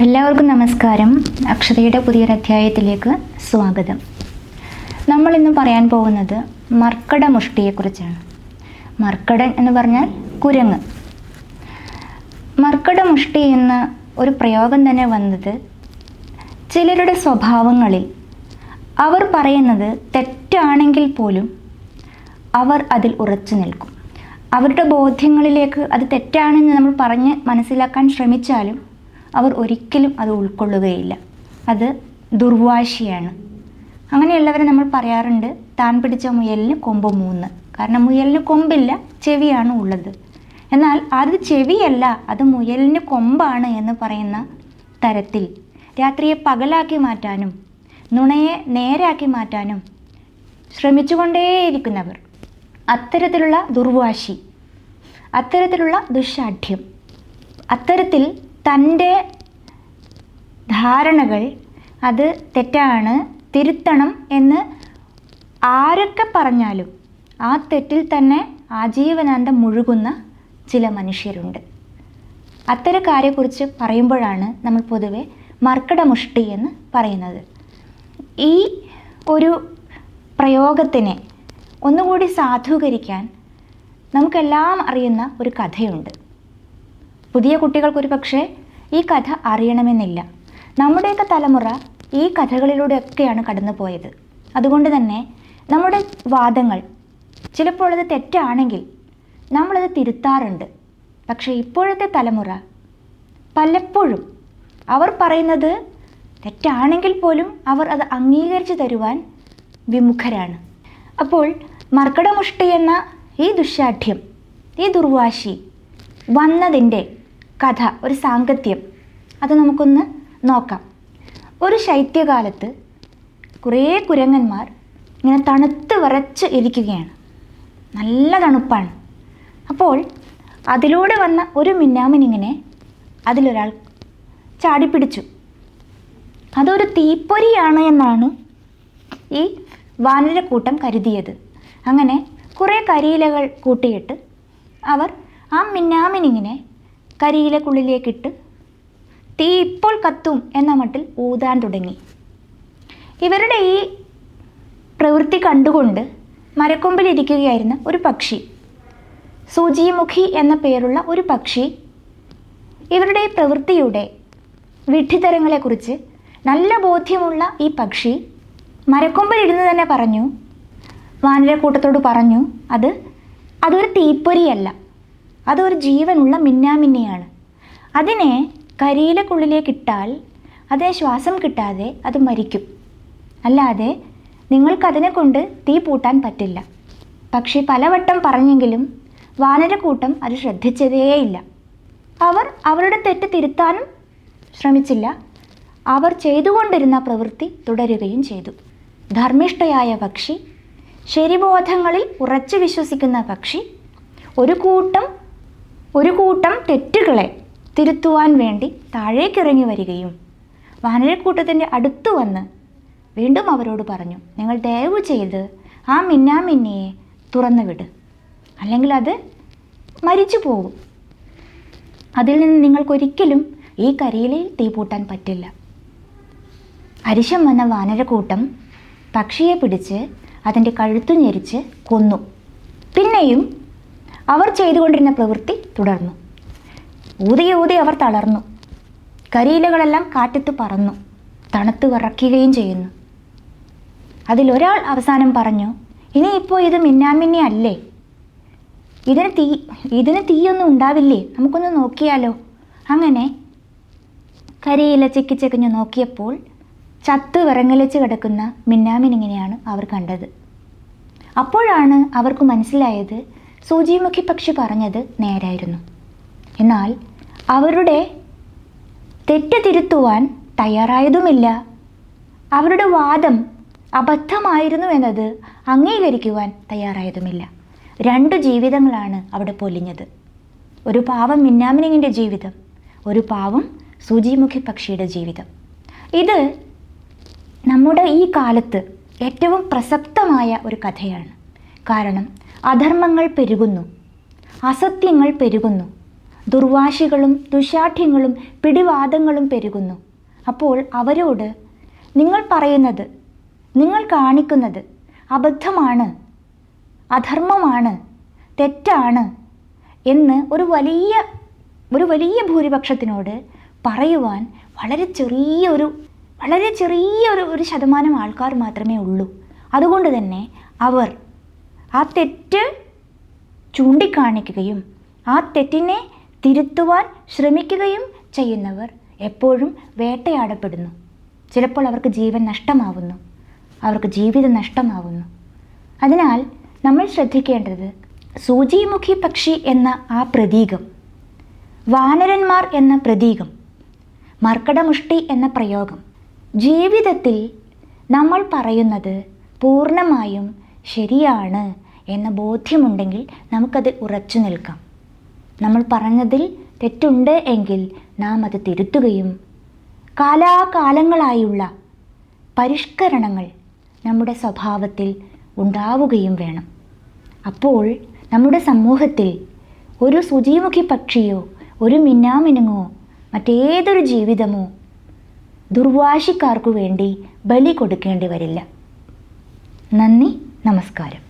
എല്ലാവർക്കും നമസ്കാരം. അക്ഷതയുടെ പുതിയൊരു അധ്യായത്തിലേക്ക് സ്വാഗതം. നമ്മൾ ഇന്ന് പറയാൻ പോകുന്നത് മർക്കട മുഷ്ടിയെക്കുറിച്ചാണ് മർക്കടൻ എന്ന് പറഞ്ഞാൽ കുരങ്ങ്. മർക്കട മുഷ്ടി എന്ന ഒരു പ്രയോഗം തന്നെ വന്നത് ചിലരുടെ സ്വഭാവങ്ങളിൽ. അവർ പറയുന്നത് തെറ്റാണെങ്കിൽ പോലും അവർ അതിൽ ഉറച്ചു നിൽക്കും. അവരുടെ ബോധ്യങ്ങളിലേക്ക് അത് തെറ്റാണെന്ന് നമ്മൾ പറഞ്ഞ് മനസ്സിലാക്കാൻ ശ്രമിച്ചാലും അവർ ഒരിക്കലും അത് ഉൾക്കൊള്ളുകയില്ല. അത് ദുർവാശിയാണ്. അങ്ങനെയുള്ളവരെ നമ്മൾ പറയാറുണ്ട് താൻ പിടിച്ച മുയലിന് കൊമ്പ് മൂന്ന്. കാരണം മുയലിന് കൊമ്പില്ല ചെവിയാണ് ഉള്ളത്. എന്നാൽ അത് ചെവിയല്ല അത് മുയലിന് കൊമ്പാണ് എന്ന് പറയുന്ന തരത്തിൽ. രാത്രിയെ പകലാക്കി മാറ്റാനും നുണയെ നേരാക്കി മാറ്റാനും ശ്രമിച്ചുകൊണ്ടേയിരിക്കുന്നവർ. അത്തരത്തിലുള്ള ദുർവാശി അത്തരത്തിലുള്ള ദുശാഠ്യം അത്തരത്തിൽ തന്റെ ധാരണകൾ അത് തെറ്റാണ്. തിരുത്തണം എന്ന് ആരൊക്കെ പറഞ്ഞാലും ആ തെറ്റിൽ തന്നെ ആജീവനാന്തം മുഴുകുന്ന ചില മനുഷ്യരുണ്ട്. അത്തരക്കാരെക്കുറിച്ച് പറയുമ്പോഴാണ് നമ്മൾ പൊതുവെ മർക്കടമുഷ്ടി എന്ന് പറയുന്നത്. ഈ ഒരു പ്രയോഗത്തിനെ ഒന്നുകൂടി സാധൂകരിക്കാൻ നമുക്കെല്ലാം അറിയുന്ന ഒരു കഥയുണ്ട്. പുതിയ കുട്ടികൾക്കൊരു പക്ഷേ ഈ കഥ അറിയണമെന്നില്ല. നമ്മുടെയൊക്കെ തലമുറ ഈ കഥകളിലൂടെയൊക്കെയാണ് കടന്നു പോയത് അതുകൊണ്ട് തന്നെ നമ്മുടെ വാദങ്ങൾ ചിലപ്പോൾ അത് തെറ്റാണെങ്കിൽ നമ്മളത് തിരുത്താറുണ്ട്. പക്ഷേ ഇപ്പോഴത്തെ തലമുറ പലപ്പോഴും അവർ പറയുന്നത് തെറ്റാണെങ്കിൽ പോലും അവർ അത് അംഗീകരിച്ചു തരുവാൻ വിമുഖരാണ്. അപ്പോൾ മർക്കടമുഷ്ടി എന്ന ഈ ദുശാഠ്യം ഈ ദുർവാശി വന്നതിന്റെ കഥ ഒരു സാങ്കത്യം. അത് നമുക്കൊന്ന് നോക്കാം. ഒരു ശൈത്യകാലത്ത് കുറേ കുരങ്ങന്മാർ ഇങ്ങനെ തണുത്ത് വരച്ച് ഇരിക്കുകയാണ്. നല്ല തണുപ്പാണ്. അപ്പോൾ അതിലൂടെ വന്ന ഒരു മിന്നാമിനിങ്ങനെ അതിലൊരാൾ ചാടിപ്പിടിച്ചു. അതൊരു തീപ്പൊരിയാണ് എന്നാണ് ഈ വാനരക്കൂട്ടം കരുതിയത്. അങ്ങനെ കുറേ കരിയിലകൾ കൂട്ടിയിട്ട് അവർ ആ മിന്നാമിനിങ്ങിനെ കരിയിലക്കുള്ളിലേക്കിട്ട് തീ ഇപ്പോൾ കത്തും എന്ന മട്ടിൽ ഊതാൻ തുടങ്ങി. ഇവരുടെ ഈ പ്രവൃത്തി കണ്ടുകൊണ്ട് മരക്കൊമ്പിലിരിക്കുകയായിരുന്ന ഒരു പക്ഷി സൂചിമുഖി എന്ന പേരുള്ള ഒരു പക്ഷി ഇവരുടെ പ്രവൃത്തിയുടെ വിഡ്ഢിതരങ്ങളെക്കുറിച്ച് നല്ല ബോധ്യമുള്ള ഈ പക്ഷി മരക്കൊമ്പിലിരുന്ന് തന്നെ പറഞ്ഞു വാനരക്കൂട്ടത്തോട് പറഞ്ഞു അത് അതൊരു തീപ്പൊരിയല്ല. അതൊരു ജീവനുള്ള മിന്നാമിന്നിയാണ്. അതിനെ കരിയിലക്കുള്ളിലേക്ക് ഇട്ടാൽ അതിനെ ശ്വാസം കിട്ടാതെ അത് മരിക്കും. അല്ലാതെ നിങ്ങൾക്കതിനെ കൊണ്ട് തീ പൂട്ടാൻ പറ്റില്ല. പക്ഷേ പലവട്ടം പറഞ്ഞെങ്കിലും വാനരക്കൂട്ടം അത് ശ്രദ്ധിച്ചതേയില്ല. അവർ അവരുടെ തെറ്റ് തിരുത്താനും ശ്രമിച്ചില്ല. അവർ ചെയ്തുകൊണ്ടിരുന്ന പ്രവൃത്തി തുടരുകയും ചെയ്തു. ധർമ്മിഷ്ഠയായ പക്ഷി ശരിബോധങ്ങളിൽ ഉറച്ചു വിശ്വസിക്കുന്ന പക്ഷി ഒരു കൂട്ടം ഒരു കൂട്ടം തെറ്റുകളെ തിരുത്തുവാൻ വേണ്ടി താഴേക്കിറങ്ങി വരികയും വാനരക്കൂട്ടത്തിന്റെ അടുത്തു വന്ന് വീണ്ടും അവരോട് പറഞ്ഞു നിങ്ങൾ ദയവ് ചെയ്ത് ആ മിന്നാമിന്നിയെ തുറന്നു വിട് അല്ലെങ്കിൽ അത് മരിച്ചു പോകും. അതിൽ നിന്ന് നിങ്ങൾക്കൊരിക്കലും ഈ കരിയിലയിൽ തീ പൂട്ടാൻ പറ്റില്ല. അരിശം വന്ന വാനരക്കൂട്ടം പക്ഷിയെ പിടിച്ച് അതിന്റെ കഴുത്തു ഞെരിച്ച് കൊന്നു. പിന്നെയും അവർ ചെയ്തുകൊണ്ടിരുന്ന പ്രവൃത്തി തുടർന്നു. ഊതി ഊതി അവർ തളർന്നു. കരിയിലകളെല്ലാം കാറ്റത്ത് പറന്നു. തണുത്ത് വിറയ്ക്കുകയും ചെയ്യുന്നു. അതിലൊരാൾ അവസാനം പറഞ്ഞു ഇനിയിപ്പോൾ ഇത് മിന്നാമിന്നി അല്ലേ? ഇതിന് തീ ഇതിന് തീയൊന്നും ഉണ്ടാവില്ലേ? നമുക്കൊന്ന് നോക്കിയാലോ? അങ്ങനെ കരിയില ചെക്കി നോക്കിയപ്പോൾ ചത്ത് വിറങ്ങലിച്ച് കിടക്കുന്ന മിന്നാമിനിങ്ങനെയാണ് അവർ കണ്ടത്. അപ്പോഴാണ് അവർക്ക് മനസ്സിലായത് സൂചിമുഖി പക്ഷി പറഞ്ഞത് നേരായിരുന്നു. എന്നാൽ അവരുടെ തെറ്റ് തിരുത്തുവാൻ തയ്യാറായതുമില്ല. അവരുടെ വാദം അബദ്ധമായിരുന്നു എന്നത് അംഗീകരിക്കുവാൻ തയ്യാറായതുമില്ല. രണ്ട് ജീവിതങ്ങളാണ് അവിടെ പൊലിഞ്ഞത്. ഒരു പാവം മിന്നാമിനിങ്ങിന്റെ ജീവിതം ഒരു പാവം സൂചിമുഖി പക്ഷിയുടെ ജീവിതം. ഇത് നമ്മുടെ ഈ കാലത്ത് ഏറ്റവും പ്രസക്തമായ ഒരു കഥയാണ്. കാരണം അധർമ്മങ്ങൾ പെരുകുന്നു. അസത്യങ്ങൾ പെരുകുന്നു. ദുർവാശികളും ദുശാഠ്യങ്ങളും പിടിവാദങ്ങളും പെരുകുന്നു. അപ്പോൾ അവരോട് നിങ്ങൾ പറയുന്നത് നിങ്ങൾ കാണിക്കുന്നത് അബദ്ധമാണ് അധർമ്മമാണ് തെറ്റാണ് എന്ന് ഒരു വലിയ ഒരു വലിയ ഭൂരിപക്ഷത്തിനോട് പറയുവാൻ വളരെ ചെറിയൊരു വളരെ ചെറിയൊരു ഒരു ശതമാനം ആൾക്കാർ മാത്രമേ ഉള്ളൂ. അതുകൊണ്ട് തന്നെ അവർ ആ തെറ്റ് ചൂണ്ടിക്കാണിക്കുകയും ആ തെറ്റിനെ തിരുത്തുവാൻ ശ്രമിക്കുകയും ചെയ്യുന്നവർ എപ്പോഴും വേട്ടയാടപ്പെടുന്നു. ചിലപ്പോൾ അവർക്ക് ജീവൻ നഷ്ടമാവുന്നു. അവർക്ക് ജീവിതം നഷ്ടമാവുന്നു. അതിനാൽ നമ്മൾ ശ്രദ്ധിക്കേണ്ടത് സൂചിമുഖി പക്ഷി എന്ന ആ പ്രതീകം വാനരന്മാർ എന്ന പ്രതീകം മർക്കടമുഷ്ടി എന്ന പ്രയോഗം ജീവിതത്തിൽ നമ്മൾ പറയുന്നത് പൂർണമായും ശരിയാണ് എന്ന ബോധ്യമുണ്ടെങ്കിൽ നമുക്കത് ഉറച്ചു നിൽക്കാം. നമ്മൾ പറഞ്ഞതിൽ തെറ്റുണ്ട് എങ്കിൽ നാം അത് തിരുത്തുകയും കാലാകാലങ്ങളായുള്ള പരിഷ്കരണങ്ങൾ നമ്മുടെ സ്വഭാവത്തിൽ ഉണ്ടാവുകയും വേണം. അപ്പോൾ നമ്മുടെ സമൂഹത്തിൽ ഒരു സുജീമുഖി പക്ഷിയോ ഒരു മിന്നാമിനുങ്ങോ മറ്റേതൊരു ജീവിതമോ ദുർവാശിക്കാർക്കു വേണ്ടി ബലി കൊടുക്കേണ്ടി വരില്ല. നന്ദി. നമസ്കാരം.